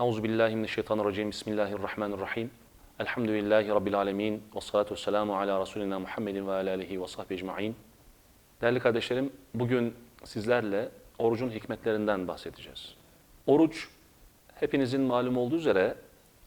Euzu billahi mineşşeytanirracim. Bismillahirrahmanirrahim. Elhamdülillahi rabbil alamin ve salatu vesselamu ala resulina Muhammedin ve ala alihi ve sahbihi ecmaîn. Değerli kardeşlerim, bugün sizlerle orucun hikmetlerinden bahsedeceğiz. Oruç hepinizin malum olduğu üzere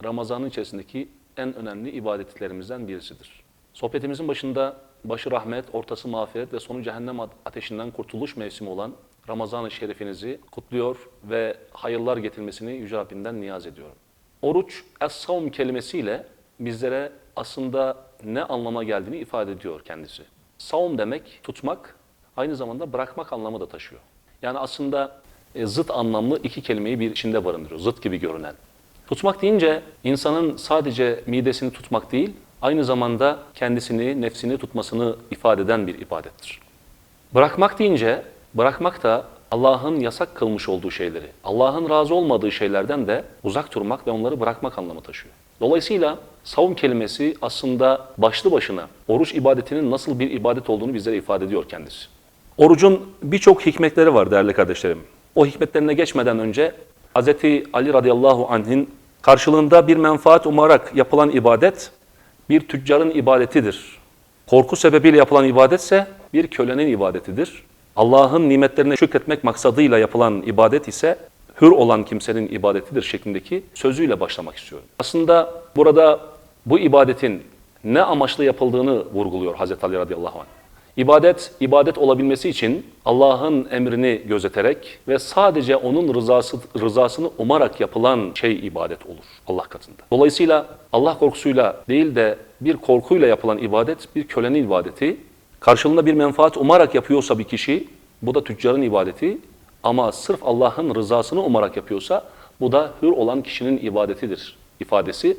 Ramazan'ın içerisindeki en önemli ibadetlerimizden birisidir. Sohbetimizin başında başı rahmet, ortası mağfiret ve sonu cehennem ateşinden kurtuluş mevsimi olan Ramazan-ı Şerifinizi kutluyor ve hayırlar getirmesini Yüce Rabbimden niyaz ediyorum. Oruç, es-savm kelimesiyle bizlere aslında ne anlama geldiğini ifade ediyor kendisi. Savm demek tutmak, aynı zamanda bırakmak anlamı da taşıyor. Yani aslında e, zıt anlamlı iki kelimeyi bir içinde barındırıyor, zıt gibi görünen. Tutmak deyince insanın sadece midesini tutmak değil, aynı zamanda kendisini, nefsini tutmasını ifade eden bir ibadettir. Bırakmak deyince, bırakmak da Allah'ın yasak kılmış olduğu şeyleri, Allah'ın razı olmadığı şeylerden de uzak durmak ve onları bırakmak anlamı taşıyor. Dolayısıyla savun kelimesi aslında başlı başına oruç ibadetinin nasıl bir ibadet olduğunu bizlere ifade ediyor kendisi. Orucun birçok hikmetleri var değerli kardeşlerim. O hikmetlerine geçmeden önce Hz. Ali radıyallahu anh'in karşılığında bir menfaat umarak yapılan ibadet bir tüccarın ibadetidir. Korku sebebiyle yapılan ibadetse bir kölenin ibadetidir. Allah'ın nimetlerine şükretmek maksadıyla yapılan ibadet ise hür olan kimsenin ibadetidir şeklindeki sözüyle başlamak istiyorum. Aslında burada bu ibadetin ne amaçla yapıldığını vurguluyor Hazreti Ali radıyallahu anh. İbadet, ibadet olabilmesi için Allah'ın emrini gözeterek ve sadece onun rızası, rızasını umarak yapılan şey ibadet olur Allah katında. Dolayısıyla Allah korkusuyla değil de bir korkuyla yapılan ibadet bir kölenin ibadeti. Karşılığında bir menfaat umarak yapıyorsa bir kişi, bu da tüccarın ibadeti. Ama sırf Allah'ın rızasını umarak yapıyorsa, bu da hür olan kişinin ibadetidir ifadesi.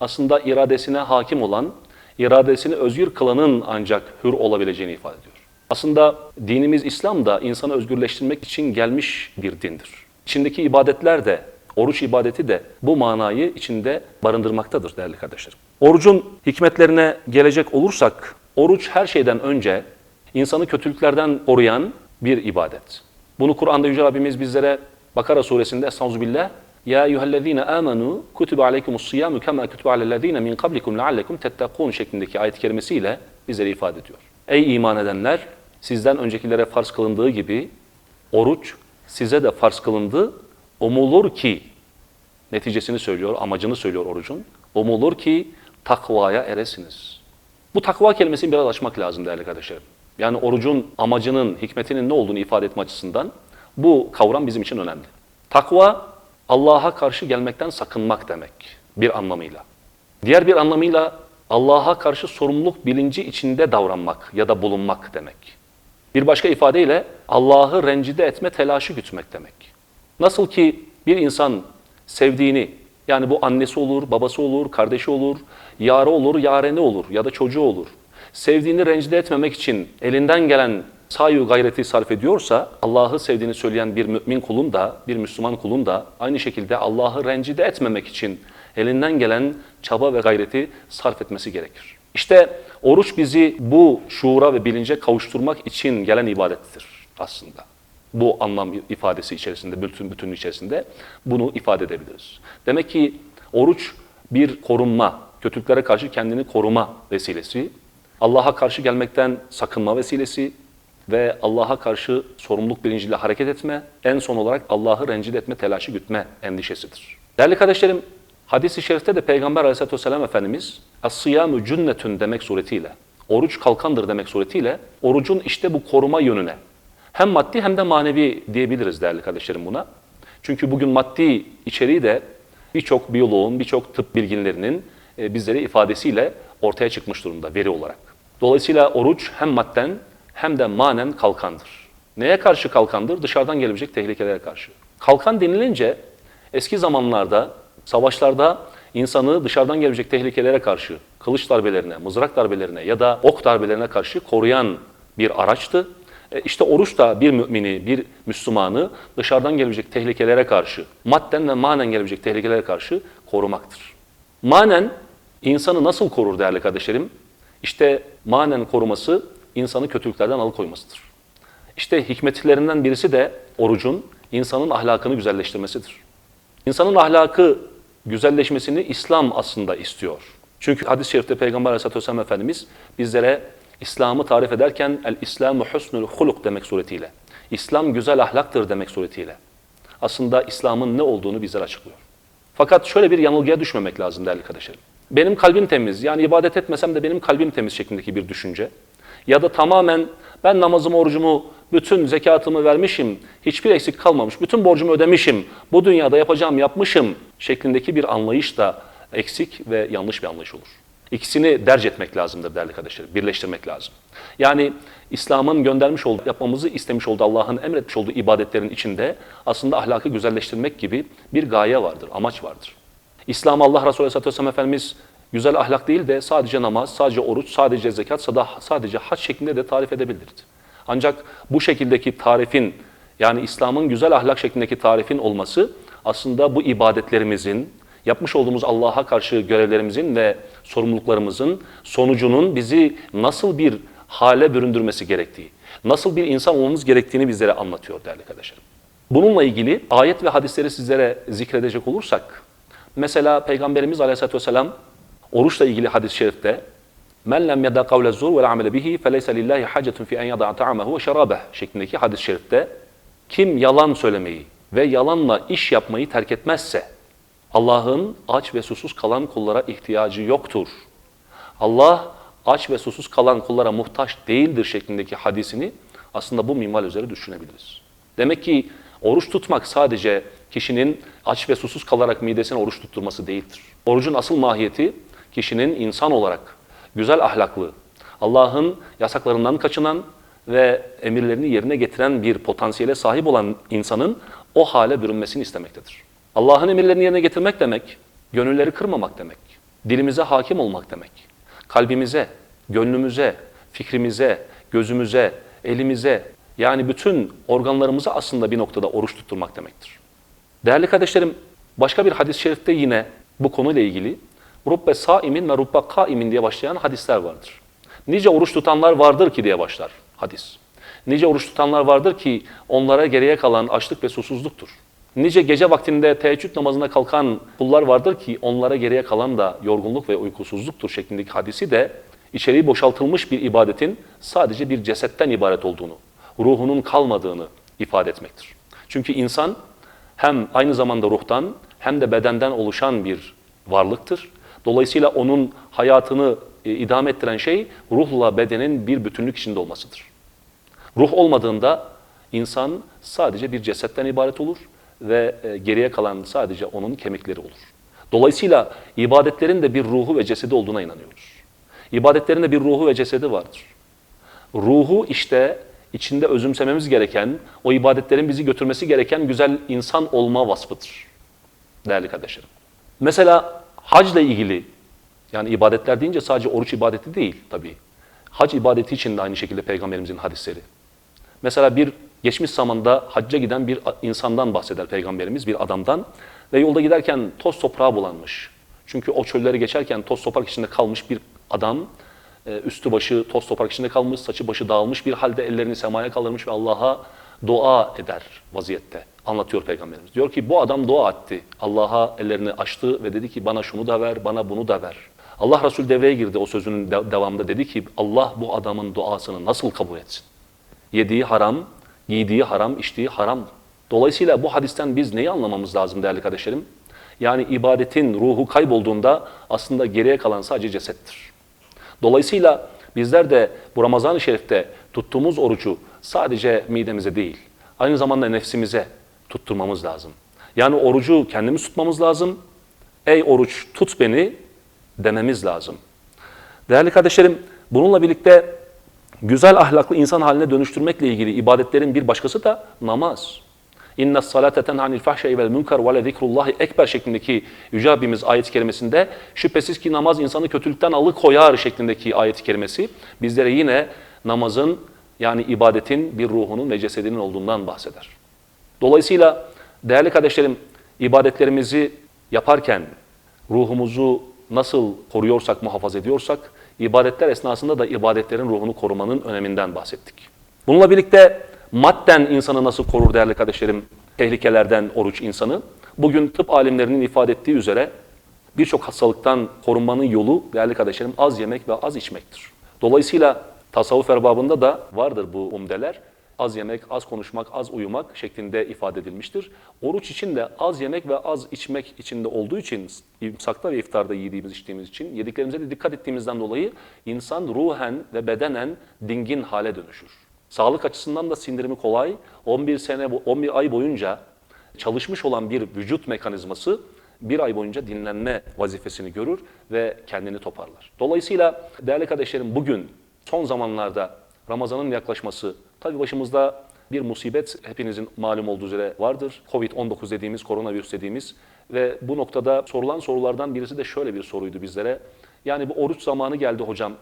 Aslında iradesine hakim olan, iradesini özgür kılanın ancak hür olabileceğini ifade ediyor. Aslında dinimiz İslam da insanı özgürleştirmek için gelmiş bir dindir. İçindeki ibadetler de, oruç ibadeti de bu manayı içinde barındırmaktadır değerli kardeşlerim. Orucun hikmetlerine gelecek olursak, oruç her şeyden önce insanı kötülüklerden koruyan bir ibadet. Bunu Kur'an'da Yüce Rabbimiz bizlere Bakara suresinde Estağfirullah ya eyyühellezine amenu kutibe aleykumus siyamu kema kutibe alellezine min kablikum leallekum tettekun şeklindeki ayet kerimesiyle bizlere ifade ediyor. Ey iman edenler sizden öncekilere farz kılındığı gibi oruç size de farz kılındı. Umulur ki neticesini söylüyor, amacını söylüyor orucun. Umulur ki takvaya eresiniz. Bu takva kelimesini biraz açmak lazım değerli kardeşlerim. Yani orucun amacının, hikmetinin ne olduğunu ifade etme açısından bu kavram bizim için önemli. Takva Allah'a karşı gelmekten sakınmak demek bir anlamıyla. Diğer bir anlamıyla Allah'a karşı sorumluluk bilinci içinde davranmak ya da bulunmak demek. Bir başka ifadeyle Allah'ı rencide etme telaşı gütmek demek. Nasıl ki bir insan sevdiğini yani bu annesi olur, babası olur, kardeşi olur, yarı olur, yareni olur ya da çocuğu olur. Sevdiğini rencide etmemek için elinden gelen sayu gayreti sarf ediyorsa Allah'ı sevdiğini söyleyen bir mümin kulun da bir Müslüman kulun da aynı şekilde Allah'ı rencide etmemek için elinden gelen çaba ve gayreti sarf etmesi gerekir. İşte oruç bizi bu şuura ve bilince kavuşturmak için gelen ibadettir aslında. Bu anlam ifadesi içerisinde, bütün bütünlüğü içerisinde bunu ifade edebiliriz. Demek ki oruç bir korunma, kötülüklere karşı kendini koruma vesilesi, Allah'a karşı gelmekten sakınma vesilesi, ve Allah'a karşı sorumluluk bilinciyle hareket etme, en son olarak Allah'ı rencide etme, telaşı gütme endişesidir. Değerli kardeşlerim, hadis-i şerifte de Peygamber aleyhissalatü vesselam Efendimiz as-siyamu cünnetün demek suretiyle, oruç kalkandır demek suretiyle, orucun işte bu koruma yönüne, hem maddi hem de manevi diyebiliriz değerli kardeşlerim buna. Çünkü bugün maddi içeriği de birçok biyoloğun, birçok tıp bilginlerinin bizlere ifadesiyle ortaya çıkmış durumda veri olarak. Dolayısıyla oruç hem madden hem de manen kalkandır. Neye karşı kalkandır? Dışarıdan gelebilecek tehlikelere karşı. Kalkan denilince eski zamanlarda, savaşlarda insanı dışarıdan gelebilecek tehlikelere karşı, kılıç darbelerine, mızrak darbelerine ya da ok darbelerine karşı koruyan bir araçtı. E işte oruç da bir mümini, bir Müslümanı dışarıdan gelebilecek tehlikelere karşı, madden ve manen gelebilecek tehlikelere karşı korumaktır. Manen insanı nasıl korur değerli kardeşlerim? İşte manen koruması insanı kötülüklerden alıkoymasıdır. İşte hikmetlerinden birisi de orucun insanın ahlakını güzelleştirmesidir. İnsanın ahlakı güzelleşmesini İslam aslında istiyor. Çünkü hadis-i şerifte Peygamber Aleyhisselatü Vesselam Efendimiz bizlere İslam'ı tarif ederken el-İslamu husnul huluk demek suretiyle, İslam güzel ahlaktır demek suretiyle aslında İslam'ın ne olduğunu bizlere açıklıyor. Fakat şöyle bir yanılgıya düşmemek lazım değerli kardeşlerim. Benim kalbim temiz, yani ibadet etmesem de benim kalbim temiz şeklindeki bir düşünce. Ya da tamamen ben namazımı, orucumu, bütün zekatımı vermişim, hiçbir eksik kalmamış, bütün borcumu ödemişim, bu dünyada yapacağım yapmışım şeklindeki bir anlayış da eksik ve yanlış bir anlayış olur. İkisini derc etmek lazımdır değerli kardeşlerim, birleştirmek lazım. Yani İslam'ın göndermiş olduğu, yapmamızı istemiş olduğu, Allah'ın emretmiş olduğu ibadetlerin içinde aslında ahlakı güzelleştirmek gibi bir gaye vardır, amaç vardır. İslam Allah Resulü Aleyhisselatü Vesselam Efendimiz güzel ahlak değil de sadece namaz, sadece oruç, sadece zekat, sadece hac şeklinde de tarif edebilirdi. Ancak bu şekildeki tarifin yani İslam'ın güzel ahlak şeklindeki tarifin olması aslında bu ibadetlerimizin, yapmış olduğumuz Allah'a karşı görevlerimizin ve sorumluluklarımızın sonucunun bizi nasıl bir hale büründürmesi gerektiği, nasıl bir insan olmamız gerektiğini bizlere anlatıyor değerli kardeşlerim. Bununla ilgili ayet ve hadisleri sizlere zikredecek olursak, mesela Peygamberimiz Aleyhisselatü Vesselam oruçla ilgili hadis-i şerifte Men lem yeda kavle zur ve amele bihi feleyse lillahi hacetun fi en yada ta'amehu ve şerabeh şeklindeki hadis-i şerifte kim yalan söylemeyi ve yalanla iş yapmayı terk etmezse Allah'ın aç ve susuz kalan kullara ihtiyacı yoktur. Allah aç ve susuz kalan kullara muhtaç değildir şeklindeki hadisini aslında bu minval üzere düşünebiliriz. Demek ki oruç tutmak sadece kişinin aç ve susuz kalarak midesine oruç tutturması değildir. Orucun asıl mahiyeti kişinin insan olarak güzel ahlaklı, Allah'ın yasaklarından kaçınan ve emirlerini yerine getiren bir potansiyele sahip olan insanın o hale bürünmesini istemektedir. Allah'ın emirlerini yerine getirmek demek, gönülleri kırmamak demek, dilimize hakim olmak demek, kalbimize, gönlümüze, fikrimize, gözümüze, elimize yani bütün organlarımıza aslında bir noktada oruç tutturmak demektir. Değerli kardeşlerim, başka bir hadis-i şerifte yine bu konuyla ilgili Rubbe saimin ve rubbe kaimin diye başlayan hadisler vardır. Nice oruç tutanlar vardır ki diye başlar hadis. Nice oruç tutanlar vardır ki onlara geriye kalan açlık ve susuzluktur. Nice gece vaktinde teheccüd namazına kalkan kullar vardır ki onlara geriye kalan da yorgunluk ve uykusuzluktur şeklindeki hadisi de içeriği boşaltılmış bir ibadetin sadece bir cesetten ibaret olduğunu, ruhunun kalmadığını ifade etmektir. Çünkü insan hem aynı zamanda ruhtan hem de bedenden oluşan bir varlıktır. Dolayısıyla onun hayatını e, idame ettiren şey ruhla bedenin bir bütünlük içinde olmasıdır. Ruh olmadığında insan sadece bir cesetten ibaret olur ve e, geriye kalan sadece onun kemikleri olur. Dolayısıyla ibadetlerin de bir ruhu ve cesedi olduğuna inanıyoruz. İbadetlerin de bir ruhu ve cesedi vardır. Ruhu işte içinde özümsememiz gereken, o ibadetlerin bizi götürmesi gereken güzel insan olma vasfıdır. Değerli kardeşlerim. Mesela hacla ilgili, yani ibadetler deyince sadece oruç ibadeti değil tabii. Hac ibadeti için de aynı şekilde Peygamberimizin hadisleri. Mesela bir geçmiş zamanda hacca giden bir insandan bahseder Peygamberimiz, bir adamdan. Ve yolda giderken toz toprağa bulanmış. Çünkü o çölleri geçerken toz toprak içinde kalmış bir adam, e, üstü başı toz toprak içinde kalmış, saçı başı dağılmış bir halde ellerini semaya kaldırmış ve Allah'a dua eder vaziyette. Anlatıyor Peygamberimiz. Diyor ki bu adam dua etti. Allah'a ellerini açtı ve dedi ki bana şunu da ver, bana bunu da ver. Allah Resul devreye girdi o sözünün de devamında dedi ki Allah bu adamın duasını nasıl kabul etsin? Yediği haram, giydiği haram, içtiği haram. Dolayısıyla bu hadisten biz neyi anlamamız lazım değerli kardeşlerim? Yani ibadetin ruhu kaybolduğunda aslında geriye kalan sadece cesettir. Dolayısıyla bizler de bu Ramazan-ı Şerif'te tuttuğumuz orucu sadece midemize değil, aynı zamanda nefsimize tutturmamız lazım. Yani orucu kendimiz tutmamız lazım. Ey oruç tut beni dememiz lazım. Değerli kardeşlerim, bununla birlikte güzel ahlaklı insan haline dönüştürmekle ilgili ibadetlerin bir başkası da namaz. Tenhanil fahşe'i vel münker ve le zikrullahi ekber şeklindeki Yüce Rabbimiz ayet-i kerimesinde şüphesiz ki namaz insanı kötülükten alıkoyar şeklindeki ayet-i kerimesi bizlere yine namazın yani ibadetin bir ruhunun ve cesedinin olduğundan bahseder. Dolayısıyla değerli kardeşlerim ibadetlerimizi yaparken ruhumuzu nasıl koruyorsak, muhafaza ediyorsak ibadetler esnasında da ibadetlerin ruhunu korumanın öneminden bahsettik. Bununla birlikte madden insanı nasıl korur değerli kardeşlerim tehlikelerden oruç insanı? Bugün tıp alimlerinin ifade ettiği üzere birçok hastalıktan korunmanın yolu değerli kardeşlerim az yemek ve az içmektir. Dolayısıyla tasavvuf erbabında da vardır bu umdeler. Az yemek, az konuşmak, az uyumak şeklinde ifade edilmiştir. Oruç için de az yemek ve az içmek içinde olduğu için, imsakta ve iftarda yediğimiz, içtiğimiz için, yediklerimize de dikkat ettiğimizden dolayı insan ruhen ve bedenen dingin hale dönüşür. Sağlık açısından da sindirimi kolay. 11 sene, 11 ay boyunca çalışmış olan bir vücut mekanizması bir ay boyunca dinlenme vazifesini görür ve kendini toparlar. Dolayısıyla değerli kardeşlerim bugün son zamanlarda Ramazan'ın yaklaşması tabii başımızda bir musibet hepinizin malum olduğu üzere vardır. Covid-19 dediğimiz, koronavirüs dediğimiz ve bu noktada sorulan sorulardan birisi de şöyle bir soruydu bizlere. Yani bu oruç zamanı geldi hocam.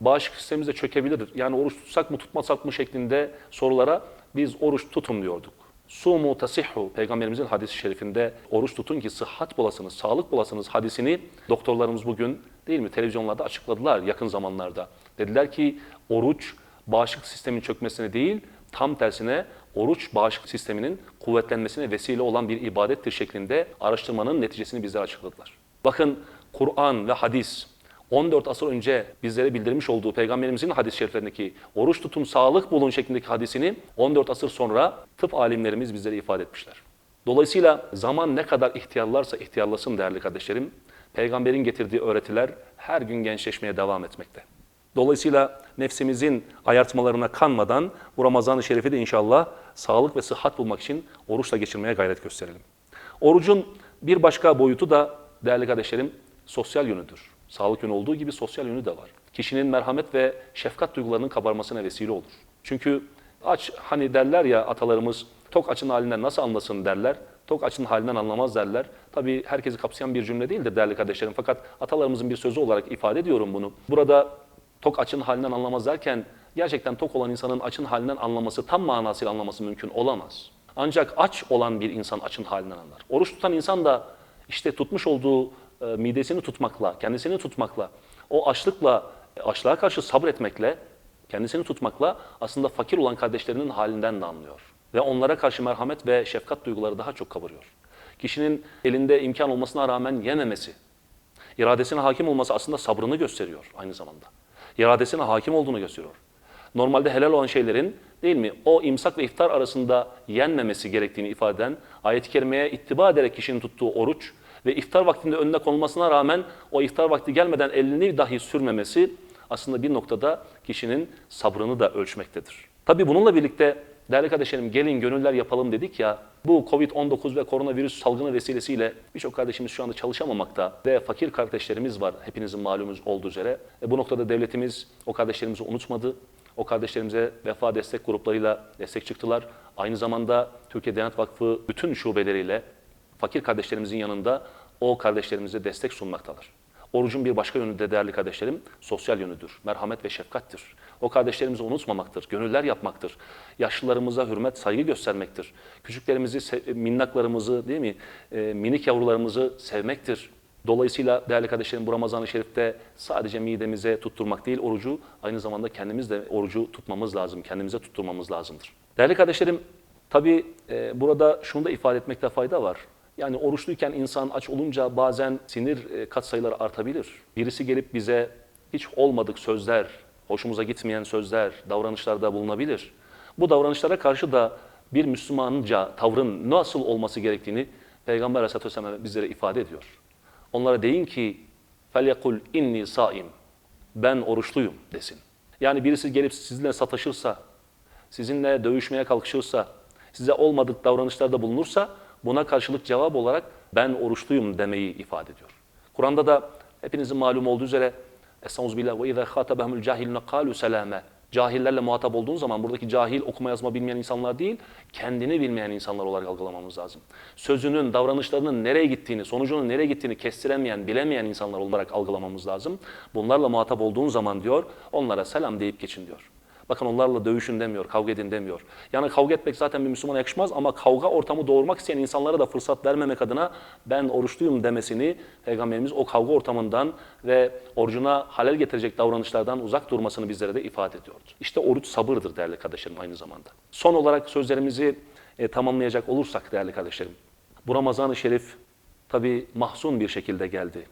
Bağışıklık sistemimiz de çökebilir. Yani oruç tutsak mı tutmasak mı şeklinde sorulara biz oruç tutun diyorduk. Sumu tasihhu peygamberimizin hadisi şerifinde oruç tutun ki sıhhat bulasınız, sağlık bulasınız hadisini doktorlarımız bugün değil mi televizyonlarda açıkladılar yakın zamanlarda. Dediler ki oruç bağışıklık sistemin çökmesine değil tam tersine oruç bağışıklık sisteminin kuvvetlenmesine vesile olan bir ibadettir şeklinde araştırmanın neticesini bizlere açıkladılar. Bakın Kur'an ve hadis 14 asır önce bizlere bildirmiş olduğu peygamberimizin hadis-i şeriflerindeki oruç tutun sağlık bulun şeklindeki hadisini 14 asır sonra tıp alimlerimiz bizlere ifade etmişler. Dolayısıyla zaman ne kadar ihtiyarlarsa ihtiyarlasın değerli kardeşlerim, peygamberin getirdiği öğretiler her gün gençleşmeye devam etmekte. Dolayısıyla nefsimizin ayartmalarına kanmadan bu Ramazan-ı Şerif'i de inşallah sağlık ve sıhhat bulmak için oruçla geçirmeye gayret gösterelim. Orucun bir başka boyutu da değerli kardeşlerim sosyal yönüdür. Sağlık yönü olduğu gibi sosyal yönü de var. Kişinin merhamet ve şefkat duygularının kabarmasına vesile olur. Çünkü aç hani derler ya atalarımız tok açın halinden nasıl anlasın derler. Tok açın halinden anlamaz derler. Tabii herkesi kapsayan bir cümle değildir değerli kardeşlerim. Fakat atalarımızın bir sözü olarak ifade ediyorum bunu. Burada tok açın halinden anlamaz derken gerçekten tok olan insanın açın halinden anlaması, tam manasıyla anlaması mümkün olamaz. Ancak aç olan bir insan açın halinden anlar. Oruç tutan insan da işte tutmuş olduğu e, midesini tutmakla, kendisini tutmakla, o açlıkla, açlığa karşı sabretmekle, kendisini tutmakla aslında fakir olan kardeşlerinin halinden de anlıyor. Ve onlara karşı merhamet ve şefkat duyguları daha çok kabarıyor. Kişinin elinde imkan olmasına rağmen yememesi, iradesine hakim olması aslında sabrını gösteriyor aynı zamanda. İradesine hakim olduğunu gösteriyor. Normalde helal olan şeylerin değil mi o imsak ve iftar arasında yenmemesi gerektiğini ifade eden ayet-i kerimeye ittiba ederek kişinin tuttuğu oruç ve iftar vaktinde önüne konulmasına rağmen o iftar vakti gelmeden elini dahi sürmemesi aslında bir noktada kişinin sabrını da ölçmektedir. Tabii bununla birlikte değerli kardeşlerim gelin gönüller yapalım dedik ya bu Covid-19 ve koronavirüs salgını vesilesiyle birçok kardeşimiz şu anda çalışamamakta ve fakir kardeşlerimiz var hepinizin malumunuz olduğu üzere. E bu noktada devletimiz o kardeşlerimizi unutmadı. O kardeşlerimize vefa destek gruplarıyla destek çıktılar. Aynı zamanda Türkiye Diyanet Vakfı bütün şubeleriyle fakir kardeşlerimizin yanında o kardeşlerimize destek sunmaktalar. Orucun bir başka yönü de değerli kardeşlerim sosyal yönüdür. Merhamet ve şefkattir. O kardeşlerimizi unutmamaktır. Gönüller yapmaktır. Yaşlılarımıza hürmet, saygı göstermektir. Küçüklerimizi, minnaklarımızı değil mi? E, minik yavrularımızı sevmektir. Dolayısıyla değerli kardeşlerim bu Ramazan-ı Şerif'te sadece midemize tutturmak değil orucu aynı zamanda kendimiz de orucu tutmamız lazım. Kendimize tutturmamız lazımdır. Değerli kardeşlerim tabi e, burada şunu da ifade etmekte fayda var. Yani oruçluyken insan aç olunca bazen sinir e, katsayıları artabilir. Birisi gelip bize hiç olmadık sözler, hoşumuza gitmeyen sözler, davranışlarda bulunabilir. Bu davranışlara karşı da bir Müslümanca tavrın nasıl olması gerektiğini Peygamber Aleyhisselatü Vesselam bizlere ifade ediyor. Onlara deyin ki فَلْيَقُلْ inni saim Ben oruçluyum desin. Yani birisi gelip sizinle sataşırsa, sizinle dövüşmeye kalkışırsa, size olmadık davranışlarda bulunursa buna karşılık cevap olarak ben oruçluyum demeyi ifade ediyor. Kur'an'da da hepinizin malum olduğu üzere Estağfirullah ve izâ khâtabehumul cahilune kâlu selâme. Cahillerle muhatap olduğun zaman buradaki cahil okuma yazma bilmeyen insanlar değil, kendini bilmeyen insanlar olarak algılamamız lazım. Sözünün, davranışlarının nereye gittiğini, sonucunun nereye gittiğini kestiremeyen, bilemeyen insanlar olarak algılamamız lazım. Bunlarla muhatap olduğun zaman diyor, onlara selam deyip geçin diyor. Bakın onlarla dövüşün demiyor, kavga edin demiyor. Yani kavga etmek zaten bir Müslümana yakışmaz ama kavga ortamı doğurmak isteyen insanlara da fırsat vermemek adına ben oruçluyum demesini Peygamberimiz o kavga ortamından ve orucuna halel getirecek davranışlardan uzak durmasını bizlere de ifade ediyordu. İşte oruç sabırdır değerli kardeşlerim aynı zamanda. Son olarak sözlerimizi e, tamamlayacak olursak değerli kardeşlerim. Bu Ramazan-ı Şerif tabi mahzun bir şekilde geldi.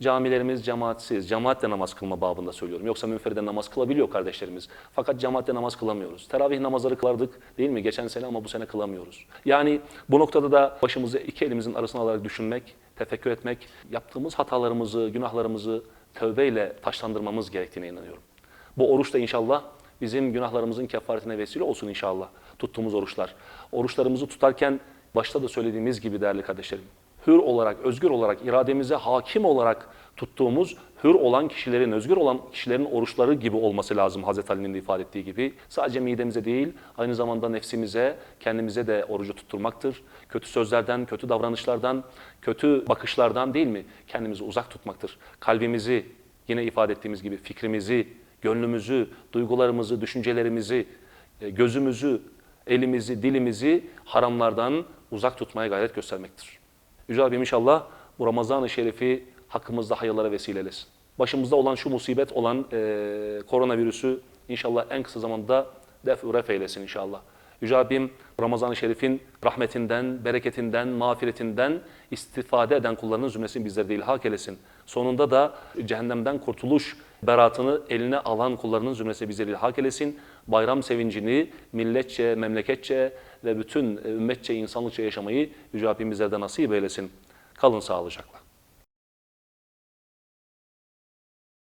Camilerimiz cemaatsiz, cemaatle namaz kılma babında söylüyorum. Yoksa münferide namaz kılabiliyor kardeşlerimiz. Fakat cemaatle namaz kılamıyoruz. Teravih namazları kılardık değil mi geçen sene ama bu sene kılamıyoruz. Yani bu noktada da başımızı iki elimizin arasına alarak düşünmek, tefekkür etmek, yaptığımız hatalarımızı, günahlarımızı tövbeyle taşlandırmamız gerektiğine inanıyorum. Bu oruç da inşallah bizim günahlarımızın kefaretine vesile olsun inşallah tuttuğumuz oruçlar. Oruçlarımızı tutarken başta da söylediğimiz gibi değerli kardeşlerim, hür olarak, özgür olarak, irademize hakim olarak tuttuğumuz hür olan kişilerin, özgür olan kişilerin oruçları gibi olması lazım Hazreti Ali'nin de ifade ettiği gibi. Sadece midemize değil, aynı zamanda nefsimize, kendimize de orucu tutturmaktır. Kötü sözlerden, kötü davranışlardan, kötü bakışlardan değil mi? Kendimizi uzak tutmaktır. Kalbimizi, yine ifade ettiğimiz gibi fikrimizi, gönlümüzü, duygularımızı, düşüncelerimizi, e, gözümüzü, elimizi, dilimizi haramlardan uzak tutmaya gayret göstermektir. Yüce Rabbim inşallah bu Ramazan-ı Şerif'i hakkımızda hayırlara vesile eylesin. Başımızda olan şu musibet olan e, koronavirüsü inşallah en kısa zamanda def-ü ref eylesin inşallah. Yüce Rabbim Ramazan-ı Şerif'in rahmetinden, bereketinden, mağfiretinden istifade eden kullarının zümresini bizlere de ilhak eylesin. Sonunda da cehennemden kurtuluş beratını eline alan kullarının zümresine bizleri ilhak eylesin. Bayram sevincini milletçe, memleketçe ve bütün ümmetçe, insanlıkça yaşamayı Yüce Rabbim bizlere de nasip eylesin. Kalın sağlıcakla.